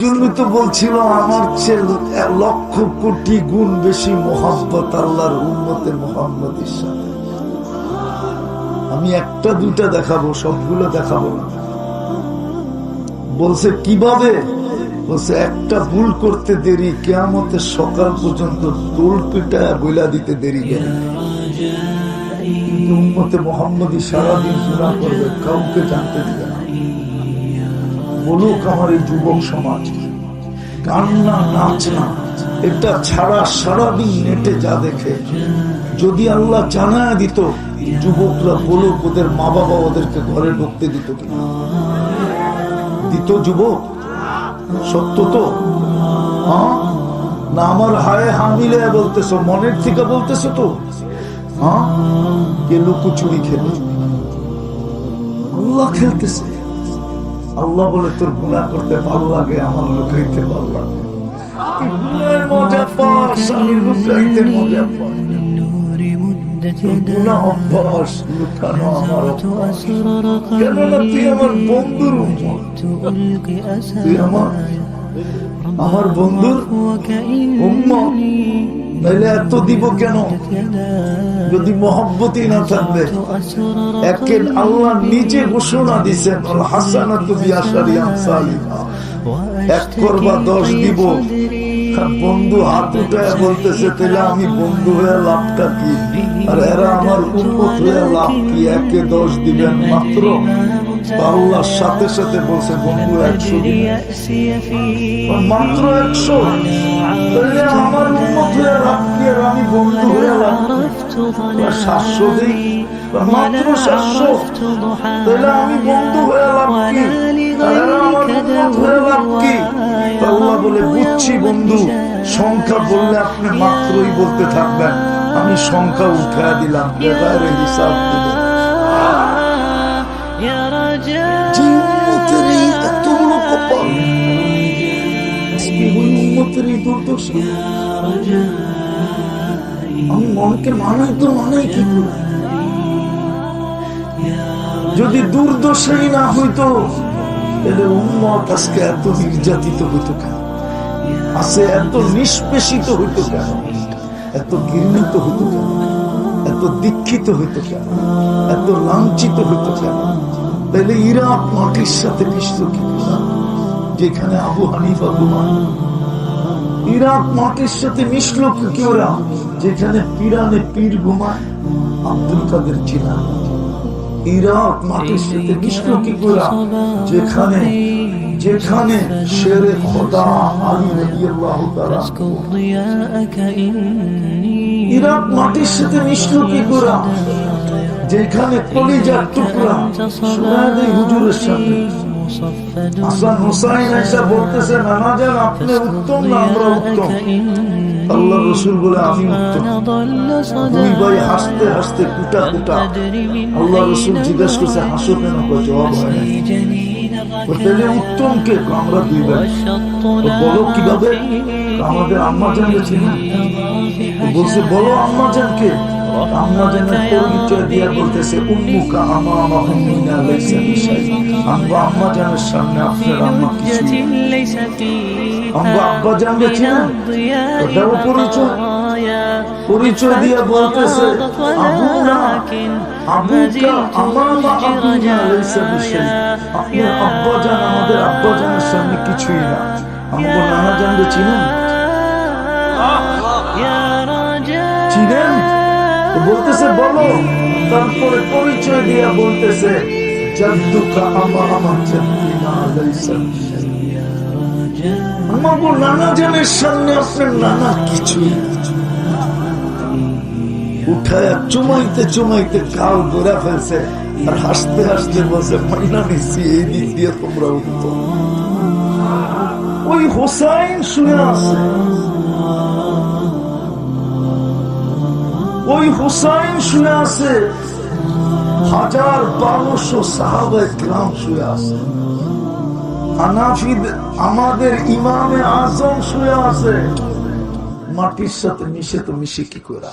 জন্যই তো বলছিল আমার চেয়ে লক্ষ কোটি গুণ বেশি মোহাম্মত আল্লাহর উন্মতে মোহাম্মদের সাথে। আমি একটা দুইটা দেখাবো, সবগুলো দেখাবো বলছে, কীভাবে? বলছে, একটা ভুল করতে দেরি, কেয়ামতের সকাল পর্যন্ত টোল পিটায় বইলা দিতে দেরি কিন্তু উম্মতে মোহাম্মদী সারাদিন গুণা করবে, কাউকে জানতে দিবে বলুক আমার এই যুবক সমাজ। কান্না নাচ না এটা ছাড়া সারাদিন নেটে যা দেখে। যদি আল্লাহ জানায় দিত যুবকরা বলুক, ওদের মা বাবা ওদেরকে ঘরে ঢুকতে দিত দিত যুবক? সত্য তো? হ্যাঁ? না আমার হায় হামিলে বলতেছো, মনের থেকে বলতেছো তো? হ্যাঁ? লুকুচুরি খেলে। আল্লাহ খেলতেছে। আল্লাহ বলে তোর গুণা করতে ভালো লাগে আমার লুকাইতে ভালো লাগে তুই গুনার মজা পাস আমি লুকাইতে মজা পাই তোর গুনাহ অভ্যাস, লুকানো আমার অভ্যাস। কেননা তুই আমার বন্ধুর উম্মত। তুই আমার আমার বন্ধুর উম্মত। নাইলে এত দিব কেন? যদি মহব্বতই না থাকবে। একে আল্লাহ নিজে ঘোষণা দিচ্ছেন হাসানাতু বিআশারি আমসালিহা। এক করবা দশ দিব। বন্ধু হাত উঠায় বলতেছে, তাহলে আমি বন্ধু হয়ে লাভটা কি? আর এরা আমার উন্মত হয়ে লাভ কি? একে দশ দিবেন মাত্র? আল্লাহর সাথে সাথে বলছে, বন্ধু, একশো মাত্র একশো? আমার উন্মত হয়ে আর আমি বন্ধু হয়ে লাভ সাতশো দিই? আমি আল্লাহ বলে, বুঝছি বন্ধু, সংখ্যা বললে আপনি মাত্রই বলতে থাকবেন। আমি সংখ্যা দিলাম হিসাব দিলেন। যদি দুর্দশাই না হইতো তাহলে উম্মত আজকে এত নির্যাতিত হইতো কেন? আছে এত নিষ্পেষিত হইতো কেন? এত ঘৃণিত হইতো কেন? এত দীক্ষিত হইতো কেন? এত লাঞ্ছিত হইতো কেন? তাহলে ইরাক মাটির সাথে মিশত কি করে? যেখানে আবু হানিফা ঘুমায় ইরাক মাটির সাথে মিশলো কি ওরা যেখানে পিরানে পীর ঘুমায় আব্দুল কাদের চিনা ইরাক মাটির সাথে যেখানে যেখানে শেরে খোদা আলী রাদিয়াল্লাহু তাআলা ইরাক মাটির সাথে যেখানে কলিজার টুকরা। হুজুরের সামনে। হাসান হুসাইন এসে আপনি উত্তম না আমরা উত্তম? আল্লাহ রসুল বলে, আমি উত্তম। ভাই হাসতে হাসতে কুটা কুটা আল্লাহ রসুল জিজ্ঞেস করছে, হাসো কেন? জবাব হয় উত্তম কে? আমরা দুই ভাই। বলো কীভাবে? আমাদের আম্মা জানলে চিনি? বলছে, বলো আম্মা জানকে পরিচয় দিয়া বলতেছে উম্মুকা আমা আমা হুমিনা লাইসা বিশাই আমরা আম্মা জানের সামনে আপনার আম্মা কিছু আমরা আব্বা জানলে চিনেন তো পরিচয় পরিচয় দিয়ে বলতেছে আবুনা আবুকা আমামা আবুনা লাইসা বিশাই আপনার আব্বা জান আমাদের আব্বা জানের সামনে কিছুই না আমরা নানা চিনেন চিনেন? বলতেছে, বলো। তারপরে পরিচয় দিয়া বলতেছে নানা কিছুই উঠায় কাল ফেলছে, আর হাসতে হাসতে বলছে, মাইনা এই দিক দিয়ে তোমরা উত্তম ওই হোসাইন শুনে হোসাইন শুনে আছে। হাজার বারোশো সাহাবায় গ্রাম শুয়ে আছে। আমাদের ইমামে আজম শুয়ে আছে। মাটির সাথে মিশে তো মিশে কি করে?